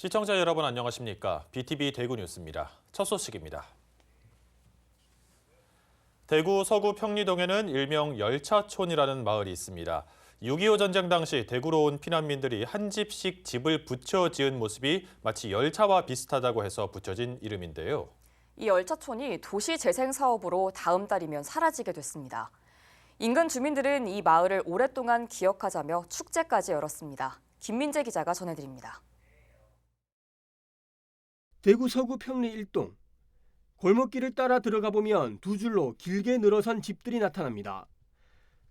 시청자 여러분 안녕하십니까? BTV 대구 뉴스입니다. 첫 소식입니다. 대구 서구 평리동에는 일명 열차촌이라는 마을이 있습니다. 6.25 전쟁 당시 대구로 온 피난민들이 한 집씩 집을 붙여 지은 모습이 마치 열차와 비슷하다고 해서 붙여진 이름인데요. 이 열차촌이 도시 재생 사업으로 다음 달이면 사라지게 됐습니다. 인근 주민들은 이 마을을 오랫동안 기억하자며 축제까지 열었습니다. 김민재 기자가 전해드립니다. 대구 서구 평리 일동 골목길을 따라 들어가 보면 두 줄로 길게 늘어선 집들이 나타납니다.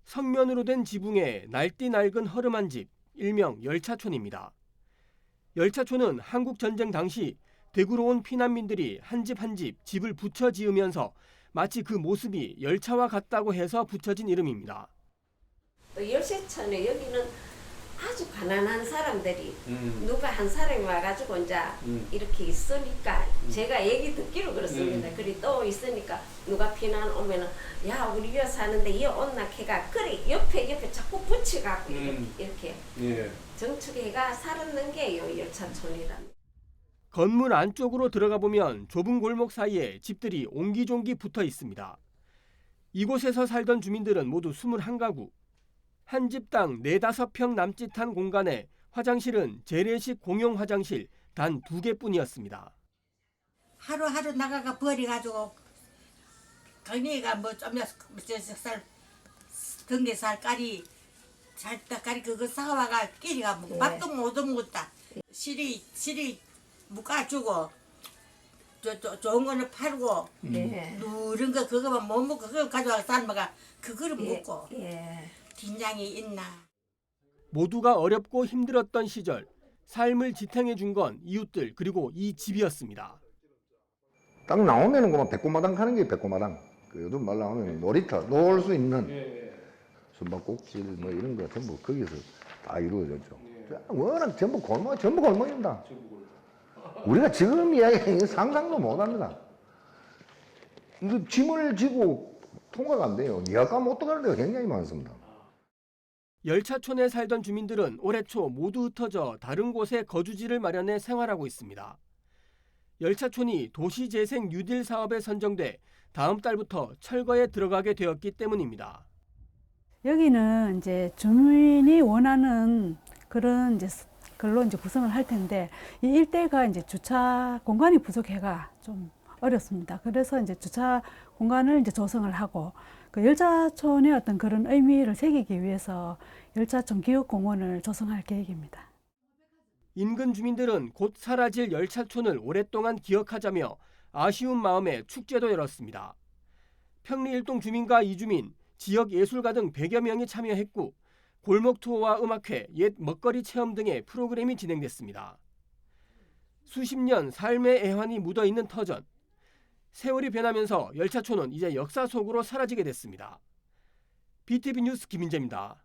성면으로 된 지붕에 날띠 낡은 허름한 집, 일명 열차촌입니다. 열차촌은 한국 전쟁 당시 대구로 온 피난민들이 한 집 한 집 집을 붙여 지으면서 마치 그 모습이 열차와 같다고 해서 붙여진 이름입니다. 또 열쇠천에 여기는 아주 가난한 사람들이 음. 누가 한 사람이 와가지고 이제 음. 이렇게 있으니까 제가 얘기 듣기로 그렇습니다. 그리 또 있으니까 누가 피난 오면은 야 우리 여기 사는데 이 온나 걔가 그래 옆에 옆에 자꾸 붙여갖고 음. 이렇게 예. 정축해가 살았는 게요 열차촌이라. 건물 안쪽으로 들어가 보면 좁은 골목 사이에 집들이 옹기종기 붙어 있습니다. 이곳에서 살던 주민들은 모두 21가구. 한 집당 4, 5평 남짓한 공간에 화장실은 재래식 공용 화장실 단 두 개뿐이었습니다. 하루하루 나가가 버려가지고 강리가 뭐좀 살 등게살 까리 살떡까리 그거 사와가 끼리가 뭐 네. 밥도 못 먹었다 실이 실이 묶어주고 저, 저 좋은 거는 팔고 예. 누른 거 그거만 못 먹고 그거 가져와서 삶아가 그거를 예. 먹고 예. 긴장이 있나 모두가 어렵고 힘들었던 시절 삶을 지탱해 준 건 이웃들 그리고 이 집이었습니다. 딱 나오면은 그만 백고마당 가는 게 백고마당. 그 요즘 말 나오면 놀이터 놀 수 있는 숨바꼭질 뭐 이런 거 전부 거기서 다 이루어졌죠. 워낙 전부 골목 전부 골목입니다. 우리가 지금 이야기 상상도 못합니다. 이거 짐을 지고 통과가 안 돼요. 못 들어가는 데가 굉장히 많습니다. 열차촌에 살던 주민들은 올해 초 모두 흩어져 다른 곳에 거주지를 마련해 생활하고 있습니다. 열차촌이 도시재생 뉴딜 사업에 선정돼 다음 달부터 철거에 들어가게 되었기 때문입니다. 여기는 이제 주민이 원하는 그런 이제 걸로 이제 구성을 할 텐데 이 일대가 이제 주차 공간이 부족해가 좀 어렵습니다. 그래서 이제 주차 공간을 이제 조성을 하고 그 열차촌의 어떤 그런 의미를 새기기 위해서 열차촌 기업공원을 조성할 계획입니다. 인근 주민들은 곧 사라질 열차촌을 오랫동안 기억하자며 아쉬운 마음에 축제도 열었습니다. 평리 일동 주민과 이주민, 지역 예술가 등 100여 명이 참여했고 골목 투어와 음악회, 옛 먹거리 체험 등의 프로그램이 진행됐습니다. 수십 년 삶의 애환이 묻어 있는 터전. 세월이 변하면서 열차촌은 이제 역사 속으로 사라지게 됐습니다. BTV 뉴스 김인재입니다.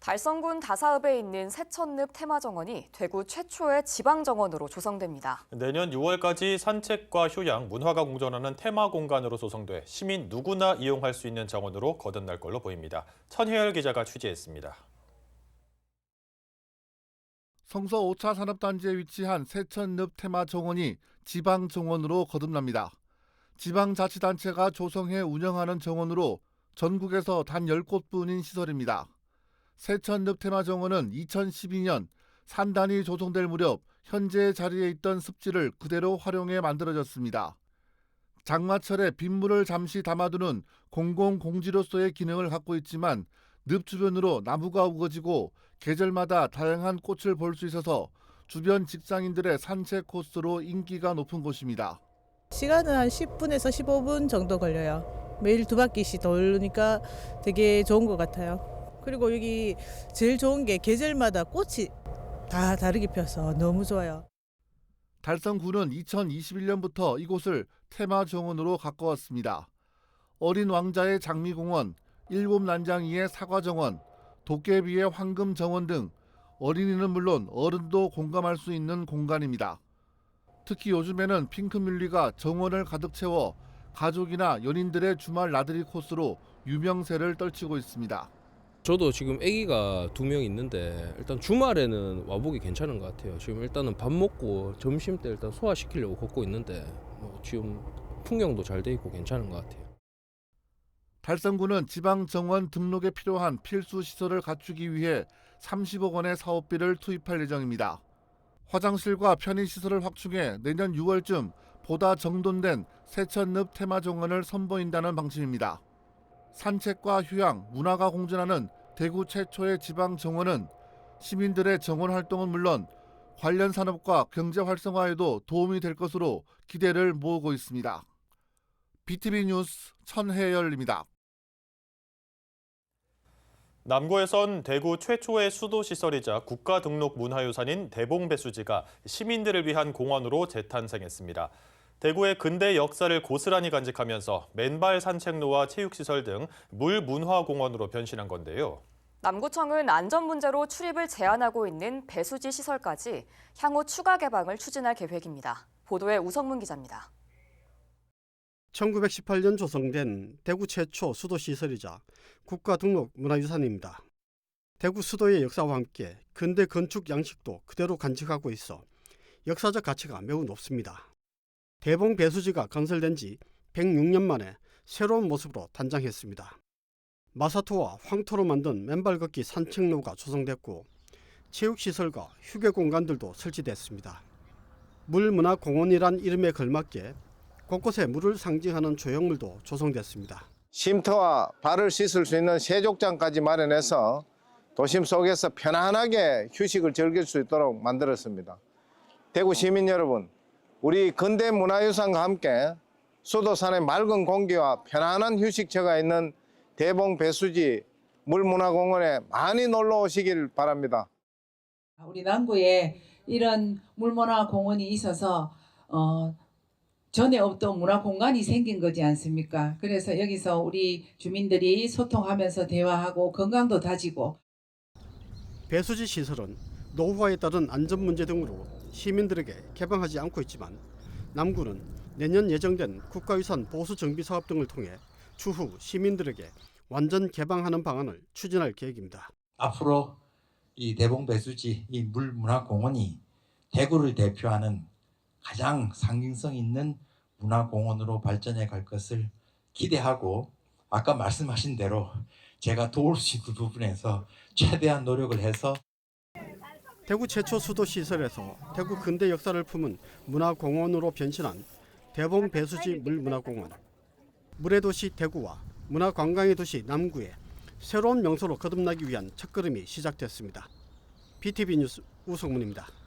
달성군 다사읍에 있는 새천늪 테마정원이 대구 최초의 지방정원으로 조성됩니다. 내년 6월까지 산책과 휴양, 문화가 공존하는 테마 공간으로 조성돼 시민 누구나 이용할 수 있는 정원으로 거듭날 걸로 보입니다. 천혜열 기자가 취재했습니다. 성서 5차 산업단지에 위치한 세천늪 테마 정원이 지방 정원으로 거듭납니다. 지방자치단체가 조성해 운영하는 정원으로 전국에서 단 10곳뿐인 시설입니다. 세천늪 테마 정원은 2012년 산단이 조성될 무렵 현재 자리에 있던 습지를 그대로 활용해 만들어졌습니다. 장마철에 빗물을 잠시 담아두는 공공공지로서의 기능을 갖고 있지만 늪 주변으로 나무가 우거지고 계절마다 다양한 꽃을 볼 수 있어서 주변 직장인들의 산책 코스로 인기가 높은 곳입니다. 시간은 한 10분에서 15분 정도 걸려요. 매일 두 바퀴씩 돌으니까 되게 좋은 것 같아요. 그리고 여기 제일 좋은 게 계절마다 꽃이 다 다르게 펴서 너무 좋아요. 달성군은 2021년부터 이곳을 테마 정원으로 가꿔왔습니다. 어린 왕자의 장미공원, 일곱 난장이의 사과정원, 도깨비의 황금 정원 등 어린이는 물론 어른도 공감할 수 있는 공간입니다. 특히 요즘에는 핑크뮬리가 정원을 가득 채워 가족이나 연인들의 주말 나들이 코스로 유명세를 떨치고 있습니다. 저도 지금 아기가 두 명 있는데 일단 주말에는 와보기 괜찮은 것 같아요. 지금 일단은 밥 먹고 점심 때 일단 소화시키려고 걷고 있는데 뭐 지금 풍경도 잘 돼 있고 괜찮은 것 같아요. 달성구는 지방 정원 등록에 필요한 필수 시설을 갖추기 위해 30억 원의 사업비를 투입할 예정입니다. 화장실과 편의 시설을 확충해 내년 6월쯤 보다 정돈된 세천늪 테마 정원을 선보인다는 방침입니다. 산책과 휴양, 문화가 공존하는 대구 최초의 지방 정원은 시민들의 정원 활동은 물론 관련 산업과 경제 활성화에도 도움이 될 것으로 기대를 모으고 있습니다. BTV 뉴스 천혜열입니다. 남구에선 대구 최초의 수도 시설이자 국가 등록 문화유산인 대봉배수지가 시민들을 위한 공원으로 재탄생했습니다. 대구의 근대 역사를 고스란히 간직하면서 맨발 산책로와 체육시설 등 물문화공원으로 변신한 건데요. 남구청은 안전 문제로 출입을 제한하고 있는 배수지 시설까지 향후 추가 개방을 추진할 계획입니다. 보도에 우성문 기자입니다. 1918년 조성된 대구 최초 수도 시설이자 국가 등록 문화유산입니다. 대구 수도의 역사와 함께 근대 건축 양식도 그대로 간직하고 있어 역사적 가치가 매우 높습니다. 대봉 배수지가 건설된 지 106년 만에 새로운 모습으로 단장했습니다. 마사토와 황토로 만든 맨발 걷기 산책로가 조성됐고 체육시설과 휴게 공간들도 설치됐습니다. 물문화공원이란 이름에 걸맞게 곳곳에 물을 상징하는 조형물도 조성됐습니다. 쉼터와 발을 씻을 수 있는 세족장까지 마련해서 도심 속에서 편안하게 휴식을 즐길 수 있도록 만들었습니다. 대구 시민 여러분, 우리 근대 문화유산과 함께 수도산의 맑은 공기와 편안한 휴식처가 있는 대봉 배수지 물문화공원에 많이 놀러 오시길 바랍니다. 우리 남구에 이런 물문화 공원이 있어서 어, 전에 없던 문화 공간이 생긴 거지 않습니까? 그래서 여기서 우리 주민들이 소통하면서 대화하고 건강도 다지고 배수지 시설은 노후화에 따른 안전 문제 등으로 시민들에게 개방하지 않고 있지만 남구는 내년 예정된 국가유산 보수 정비 사업 등을 통해 추후 시민들에게 완전 개방하는 방안을 추진할 계획입니다. 앞으로 이 대봉 배수지 이 물문화공원이 대구를 대표하는 가장 상징성 있는 문화공원으로 발전해 갈 것을 기대하고 아까 말씀하신 대로 제가 도울 수 있는 부분에서 최대한 노력을 해서 대구 최초 수도 시설에서 대구 근대 역사를 품은 문화공원으로 변신한 대봉 배수지 물문화공원. 물의 도시 대구와 문화관광의 도시 남구에 새로운 명소로 거듭나기 위한 첫걸음이 시작됐습니다. BTV 뉴스 우성문입니다.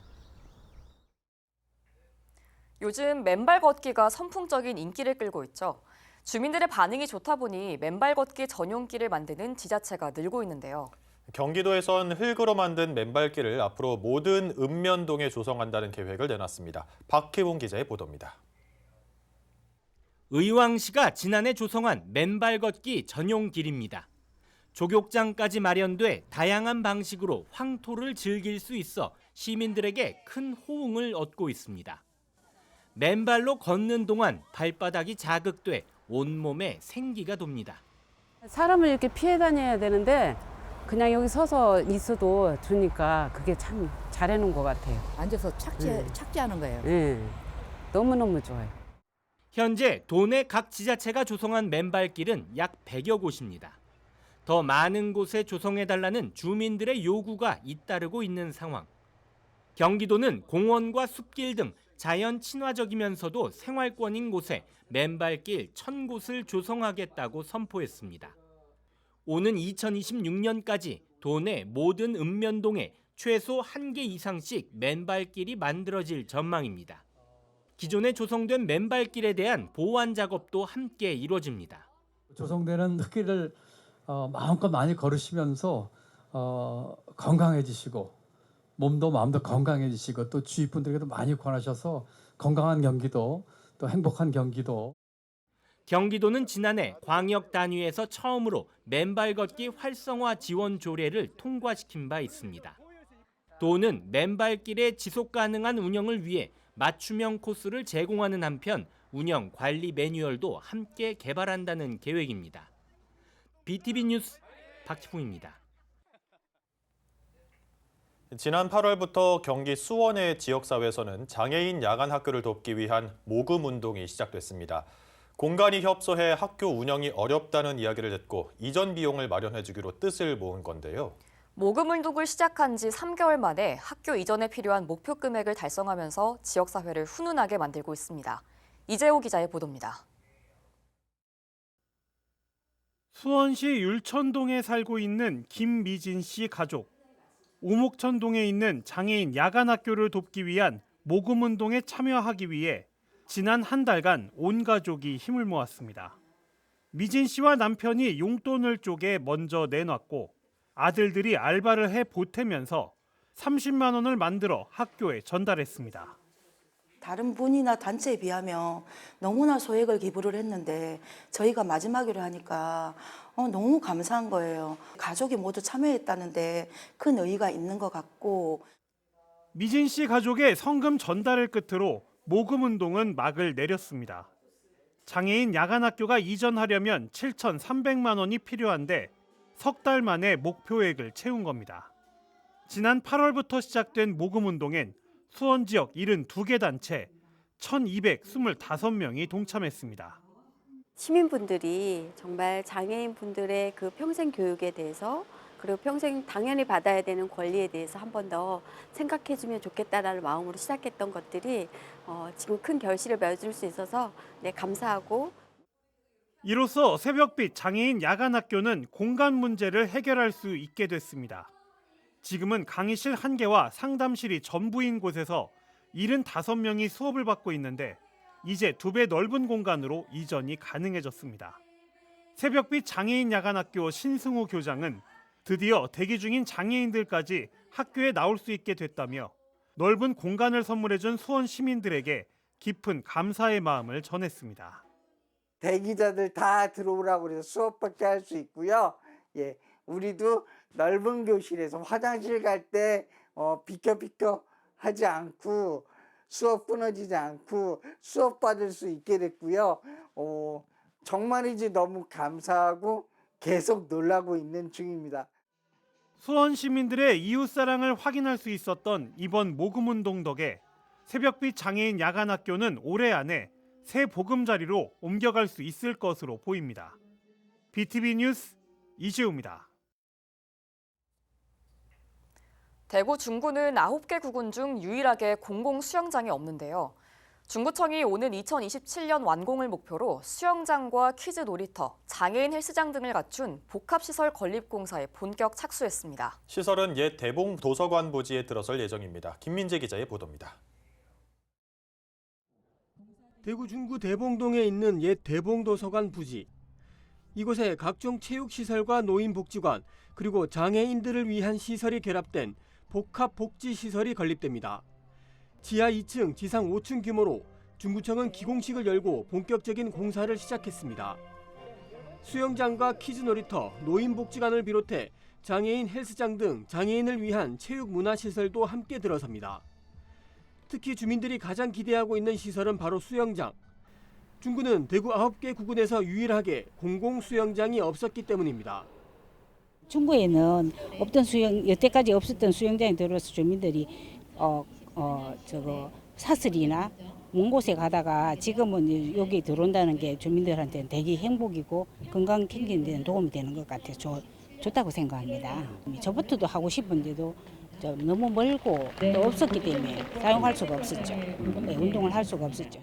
요즘 맨발 걷기가 선풍적인 인기를 끌고 있죠. 주민들의 반응이 좋다 보니 맨발 걷기 전용길을 만드는 지자체가 늘고 있는데요. 경기도에선 흙으로 만든 맨발길을 앞으로 모든 읍면동에 조성한다는 계획을 내놨습니다. 박혜봉 기자의 보도입니다. 의왕시가 지난해 조성한 맨발 걷기 전용 길입니다. 조격장까지 마련돼 다양한 방식으로 황토를 즐길 수 있어 시민들에게 큰 호응을 얻고 있습니다. 맨발로 걷는 동안 발바닥이 자극돼 온몸에 생기가 돕니다. 사람을 이렇게 피해 다녀야 되는데 그냥 여기 서서 있어도 주니까 그게 참 잘해놓은 것 같아요. 앉아서 착지, 네. 착지하는 거예요. 네. 너무너무 좋아요. 현재 도내 각 지자체가 조성한 맨발길은 약 100여 곳입니다. 더 많은 곳에 조성해달라는 주민들의 요구가 잇따르고 있는 상황. 경기도는 공원과 숲길 등 자연 친화적이면서도 생활권인 곳에 맨발길 1000곳을 조성하겠다고 선포했습니다. 오는 2026년까지 도내 모든 읍면동에 최소 1개 이상씩 맨발길이 만들어질 전망입니다. 기존에 조성된 맨발길에 대한 보완 작업도 함께 이루어집니다. 조성되는 흙길을 어, 마음껏 많이 걸으시면서 어, 건강해지시고 몸도 마음도 건강해지시고 또 주위 분들에게도 많이 권하셔서 건강한 경기도 또 행복한 경기도 경기도는 지난해 광역 단위에서 처음으로 맨발 걷기 활성화 지원 조례를 통과시킨 바 있습니다. 도는 맨발길의 지속 가능한 운영을 위해 맞춤형 코스를 제공하는 한편 운영 관리 매뉴얼도 함께 개발한다는 계획입니다. BTV 뉴스 박지풍입니다. 지난 8월부터 경기 수원의 지역사회에서는 장애인 야간 학교를 돕기 위한 모금 운동이 시작됐습니다. 공간이 협소해 학교 운영이 어렵다는 이야기를 듣고 이전 비용을 마련해 주기로 뜻을 모은 건데요. 모금 운동을 시작한 지 3개월 만에 학교 이전에 필요한 목표 금액을 달성하면서 지역사회를 훈훈하게 만들고 있습니다. 이재호 기자의 보도입니다. 수원시 율천동에 살고 있는 김미진 씨 가족. 오목천동에 있는 장애인 야간 학교를 돕기 위한 모금 운동에 참여하기 위해 지난 한 달간 온 가족이 힘을 모았습니다. 미진 씨와 남편이 용돈을 쪼개 먼저 내놨고 아들들이 알바를 해 보태면서 30만 원을 만들어 학교에 전달했습니다. 다른 분이나 단체에 비하면 너무나 소액을 기부를 했는데 저희가 마지막으로 하니까 어, 너무 감사한 거예요. 가족이 모두 참여했다는데 큰 의의가 있는 것 같고 미진 씨 가족의 성금 전달을 끝으로 모금 운동은 막을 내렸습니다. 장애인 야간 학교가 이전하려면 7,300만 원이 필요한데 석 달 만에 목표액을 채운 겁니다. 지난 8월부터 시작된 모금 운동엔 수원 지역 72개 단체 1,225명이 동참했습니다. 시민분들이 정말 장애인 분들의 그 평생 교육에 대해서 그리고 평생 당연히 받아야 되는 권리에 대해서 한 번 더 생각해 주면 좋겠다라는 마음으로 시작했던 것들이 어, 지금 큰 결실을 맺을 수 있어서 네, 감사하고 이로써 새벽빛 장애인 야간 학교는 공간 문제를 해결할 수 있게 됐습니다. 지금은 강의실 한 개와 상담실이 전부인 곳에서 75명이 수업을 받고 있는데 이제 두 배 넓은 공간으로 이전이 가능해졌습니다. 새벽빛 장애인 야간 학교 신승우 교장은 드디어 대기 중인 장애인들까지 학교에 나올 수 있게 됐다며 넓은 공간을 선물해준 수원 시민들에게 깊은 감사의 마음을 전했습니다. 대기자들 다 들어오라고 그래서 수업밖에 할 수 있고요. 예, 우리도 넓은 교실에서 화장실 갈 때 어, 비켜 비켜 하지 않고 수업 끊어지지 않고 수업 받을 수 있게 됐고요. 어, 정말이지 너무 감사하고 계속 놀라고 있는 중입니다. 수원 시민들의 이웃 사랑을 확인할 수 있었던 이번 모금 운동 덕에 새벽빛 장애인 야간 학교는 올해 안에 새 보금자리로 옮겨갈 수 있을 것으로 보입니다. BTV 뉴스 이시우입니다. 대구 중구는 9개 구군 중 유일하게 공공 수영장이 없는데요. 중구청이 오는 2027년 완공을 목표로 수영장과 키즈 놀이터, 장애인 헬스장 등을 갖춘 복합시설 건립 공사에 본격 착수했습니다. 시설은 옛 대봉 도서관 부지에 들어설 예정입니다. 김민재 기자의 보도입니다. 대구 중구 대봉동에 있는 옛 대봉도서관 부지. 이곳에 각종 체육시설과 노인복지관 그리고 장애인들을 위한 시설이 결합된 복합복지시설이 건립됩니다. 지하 2층, 지상 5층 규모로 중구청은 기공식을 열고 본격적인 공사를 시작했습니다. 수영장과 키즈 놀이터, 노인복지관을 비롯해 장애인 헬스장 등 장애인을 위한 체육 문화 시설도 함께 들어섭니다. 특히 주민들이 가장 기대하고 있는 시설은 바로 수영장. 중구는 대구 9개 구군에서 유일하게 공공 수영장이 없었기 때문입니다. 중구에는 없던 수영 여태까지 없었던 수영장이 들어서 주민들이 어, 어 저거 사슬이나 먼 곳에 가다가 지금은 여기 들어온다는 게 주민들한테는 되게 행복이고 건강 챙기는 데는 도움이 되는 것 같아요. 좋, 좋다고 생각합니다. 저부터도 하고 싶은데도 저 너무 멀고 또 없었기 때문에 사용할 수가 없었죠. 네, 운동을 할 수가 없었죠.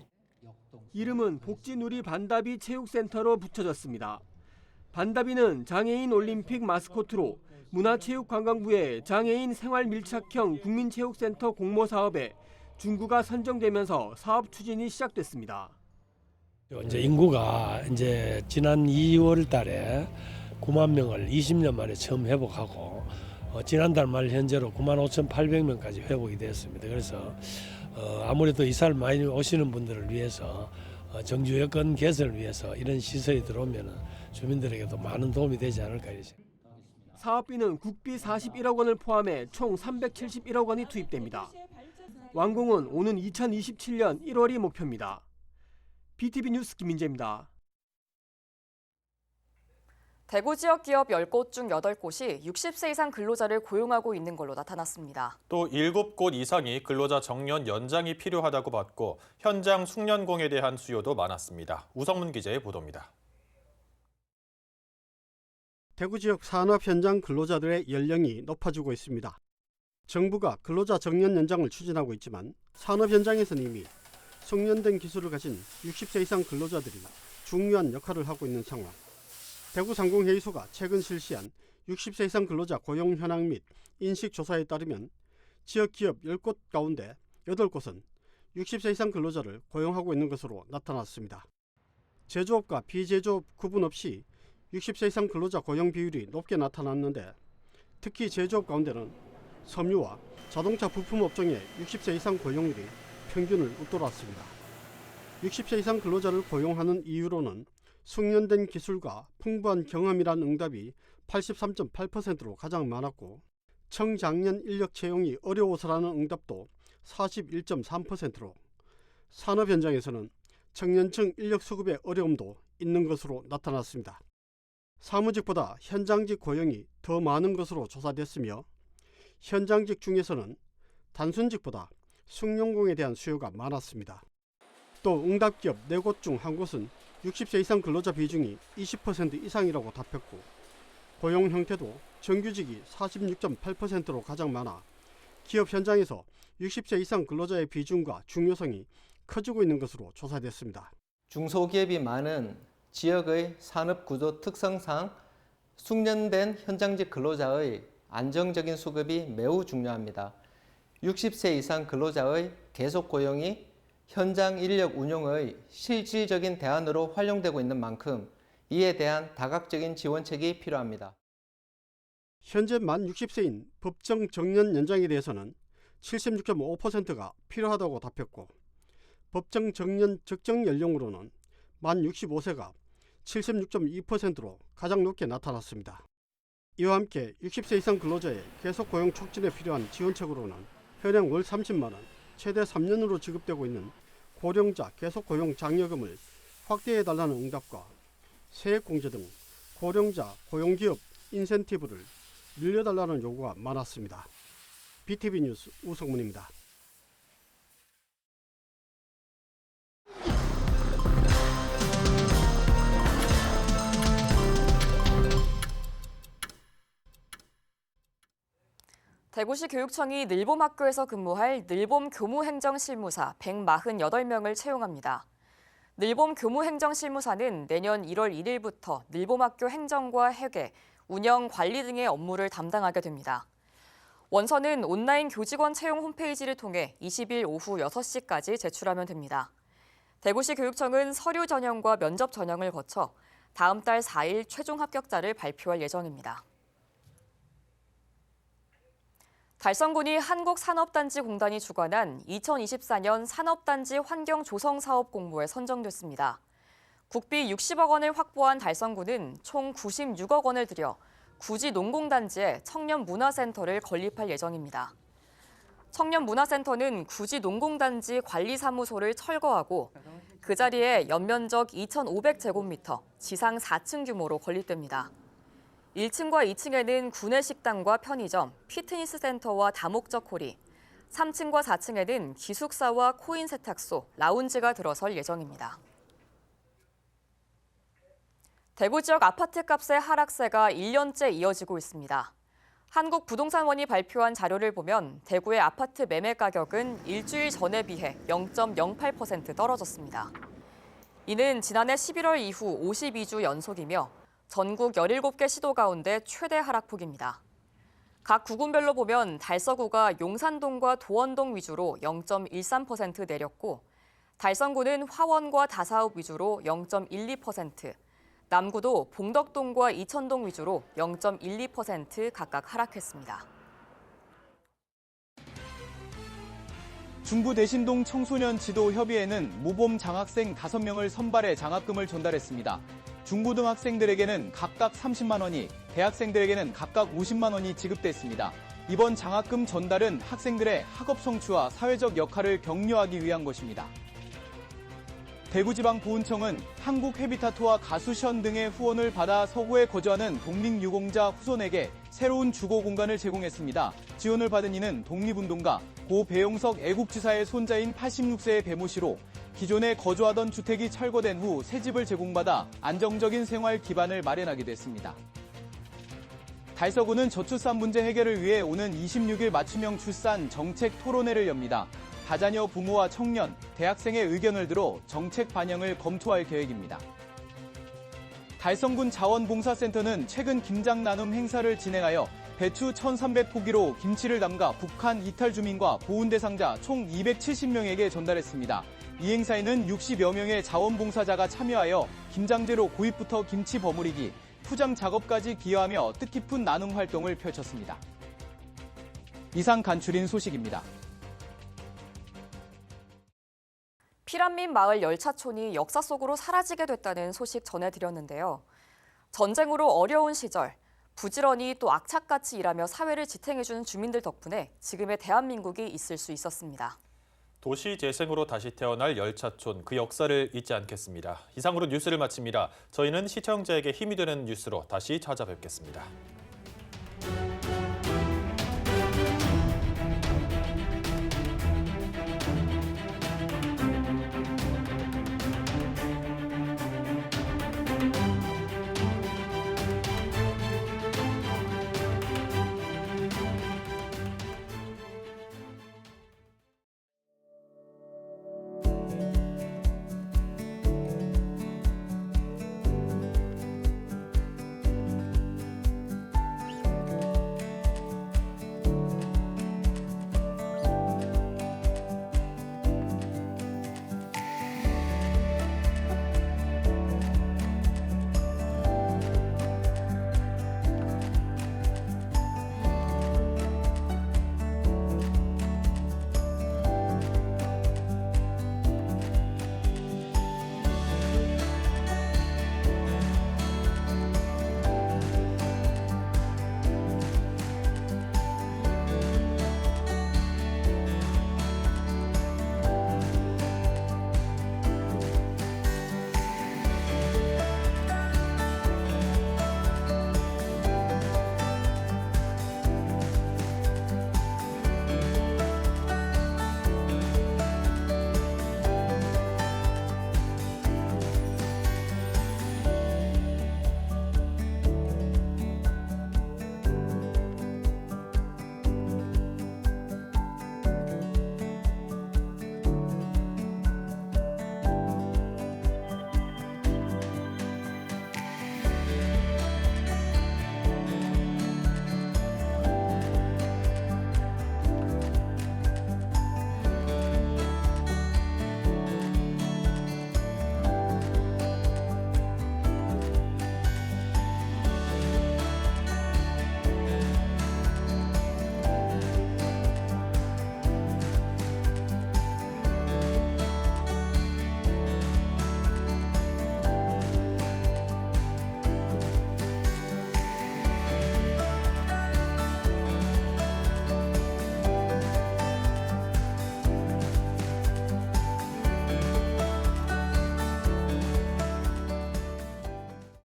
이름은 복지누리 반다비 체육센터로 붙여졌습니다. 반다비는 장애인 올림픽 마스코트로 문화체육관광부의 장애인 생활 밀착형 국민체육센터 공모 사업에 중구가 선정되면서 사업 추진이 시작됐습니다. 이제 인구가 이제 지난 2월 달에 9만 명을 20년 만에 처음 회복하고 어, 지난달 말 현재로 9만 5,800명까지 회복이 됐습니다. 그래서 어, 아무래도 이사를 많이 오시는 분들을 위해서 어, 정주 여건 개선을 위해서 이런 시설이 들어오면 주민들에게도 많은 도움이 되지 않을까 이렇게 사업비는 국비 41억 원을 포함해 총 371억 원이 투입됩니다. 완공은 오는 2027년 1월이 목표입니다. BTV 뉴스 김민재입니다. 대구 지역 기업 10곳 중 8곳이 60세 이상 근로자를 고용하고 있는 걸로 나타났습니다. 또 7곳 이상이 근로자 정년 연장이 필요하다고 받고 현장 숙련공에 대한 수요도 많았습니다. 우성문 기자의 보도입니다. 대구 지역 산업 현장 근로자들의 연령이 높아지고 있습니다. 정부가 근로자 정년 연장을 추진하고 있지만 산업 현장에서는 이미 숙련된 기술을 가진 60세 이상 근로자들이 중요한 역할을 하고 있는 상황. 대구 상공회의소가 최근 실시한 60세 이상 근로자 고용 현황 및 인식 조사에 따르면 지역 기업 10곳 가운데 8곳은 60세 이상 근로자를 고용하고 있는 것으로 나타났습니다. 제조업과 비제조업 구분 없이 60세 이상 근로자 고용 비율이 높게 나타났는데 특히 제조업 가운데는 섬유와 자동차 부품 업종의 60세 이상 고용률이 평균을 웃돌았습니다. 60세 이상 근로자를 고용하는 이유로는 숙련된 기술과 풍부한 경험이란 응답이 83.8%로 가장 많았고 청장년 인력 채용이 어려워서라는 응답도 41.3%로 산업 현장에서는 청년층 인력 수급의 어려움도 있는 것으로 나타났습니다. 사무직보다 현장직 고용이 더 많은 것으로 조사됐으며 현장직 중에서는 단순직보다 숙련공에 대한 수요가 많았습니다. 또 응답기업 4곳 중 한 곳은 60세 이상 근로자 비중이 20% 이상이라고 답했고 고용 형태도 정규직이 46.8%로 가장 많아 기업 현장에서 60세 이상 근로자의 비중과 중요성이 커지고 있는 것으로 조사됐습니다. 중소기업이 많은 지역의 산업 구조 특성상 숙련된 현장직 근로자의 안정적인 수급이 매우 중요합니다. 60세 이상 근로자의 계속 고용이 현장 인력 운용의 실질적인 대안으로 활용되고 있는 만큼 이에 대한 다각적인 지원책이 필요합니다. 현재 만 60세인 법정 정년 연장에 대해서는 76.5%가 필요하다고 답했고 법정 정년 적정 연령으로는 만 65세가 76.2%로 가장 높게 나타났습니다. 이와 함께 60세 이상 근로자의 계속 고용 촉진에 필요한 지원책으로는 현행 월 30만 원, 최대 3년으로 지급되고 있는 고령자 계속 고용 장려금을 확대해 달라는 응답과 세액 공제 등 고령자 고용기업 인센티브를 늘려달라는 요구가 많았습니다. BTV 뉴스 우성문입니다. 대구시 교육청이 늘봄학교에서 근무할 늘봄 교무행정실무사 148명을 채용합니다. 늘봄 교무행정실무사는 내년 1월 1일부터 늘봄학교 행정과 회계, 운영, 관리 등의 업무를 담당하게 됩니다. 원서는 온라인 교직원 채용 홈페이지를 통해 20일 오후 6시까지 제출하면 됩니다. 대구시 교육청은 서류 전형과 면접 전형을 거쳐 다음 달 4일 최종 합격자를 발표할 예정입니다. 달성군이 한국산업단지공단이 주관한 2024년 산업단지 환경조성사업 공모에 선정됐습니다. 국비 60억 원을 확보한 달성군은 총 96억 원을 들여 구지 농공단지에 청년문화센터를 건립할 예정입니다. 청년문화센터는 구지 농공단지 관리사무소를 철거하고 그 자리에 연면적 2,500제곱미터, 지상 4층 규모로 건립됩니다. 1층과 2층에는 구내식당과 편의점, 피트니스 센터와 다목적 홀이, 3층과 4층에는 기숙사와 코인 세탁소, 라운지가 들어설 예정입니다. 대구 지역 아파트 값의 하락세가 1년째 이어지고 있습니다. 한국부동산원이 발표한 자료를 보면 대구의 아파트 매매 가격은 일주일 전에 비해 0.08% 떨어졌습니다. 이는 지난해 11월 이후 52주 연속이며 전국 17개 시도 가운데 최대 하락폭입니다. 각 구군별로 보면 달서구가 용산동과 도원동 위주로 0.13% 내렸고 달성구는 화원과 다사읍 위주로 0.12%, 남구도 봉덕동과 이천동 위주로 0.12% 각각 하락했습니다. 중부 대신동 청소년 지도 협의회는 모범 장학생 5명을 선발해 장학금을 전달했습니다. 중고등학생들에게는 각각 30만 원이, 대학생들에게는 각각 50만 원이 지급됐습니다. 이번 장학금 전달은 학생들의 학업 성취와 사회적 역할을 격려하기 위한 것입니다. 대구지방보훈청은 한국헤비타트와 가수션 등의 후원을 받아 서구에 거주하는 독립유공자 후손에게 새로운 주거 공간을 제공했습니다. 지원을 받은 이는 독립운동가 고 배용석 애국지사의 손자인 86세의 배모 씨로 기존에 거주하던 주택이 철거된 후 새 집을 제공받아 안정적인 생활 기반을 마련하게 됐습니다. 달서구는 저출산 문제 해결을 위해 오는 26일 맞춤형 출산 정책 토론회를 엽니다. 다자녀 부모와 청년, 대학생의 의견을 들어 정책 반영을 검토할 계획입니다. 달성군 자원봉사센터는 최근 김장 나눔 행사를 진행하여 배추 1,300포기로 김치를 담가 북한 이탈 주민과 보훈 대상자 총 270명에게 전달했습니다. 이 행사에는 60여 명의 자원봉사자가 참여하여 김장재료 구입부터 김치 버무리기, 포장 작업까지 기여하며 뜻깊은 나눔 활동을 펼쳤습니다. 이상 간추린 소식입니다. 피란민 마을 열차촌이 역사 속으로 사라지게 됐다는 소식 전해드렸는데요. 전쟁으로 어려운 시절 부지런히 또 악착같이 일하며 사회를 지탱해주는 주민들 덕분에 지금의 대한민국이 있을 수 있었습니다. 도시 재생으로 다시 태어날 열차촌 그 역사를 잊지 않겠습니다. 이상으로 뉴스를 마칩니다. 저희는 시청자에게 힘이 되는 뉴스로 다시 찾아뵙겠습니다.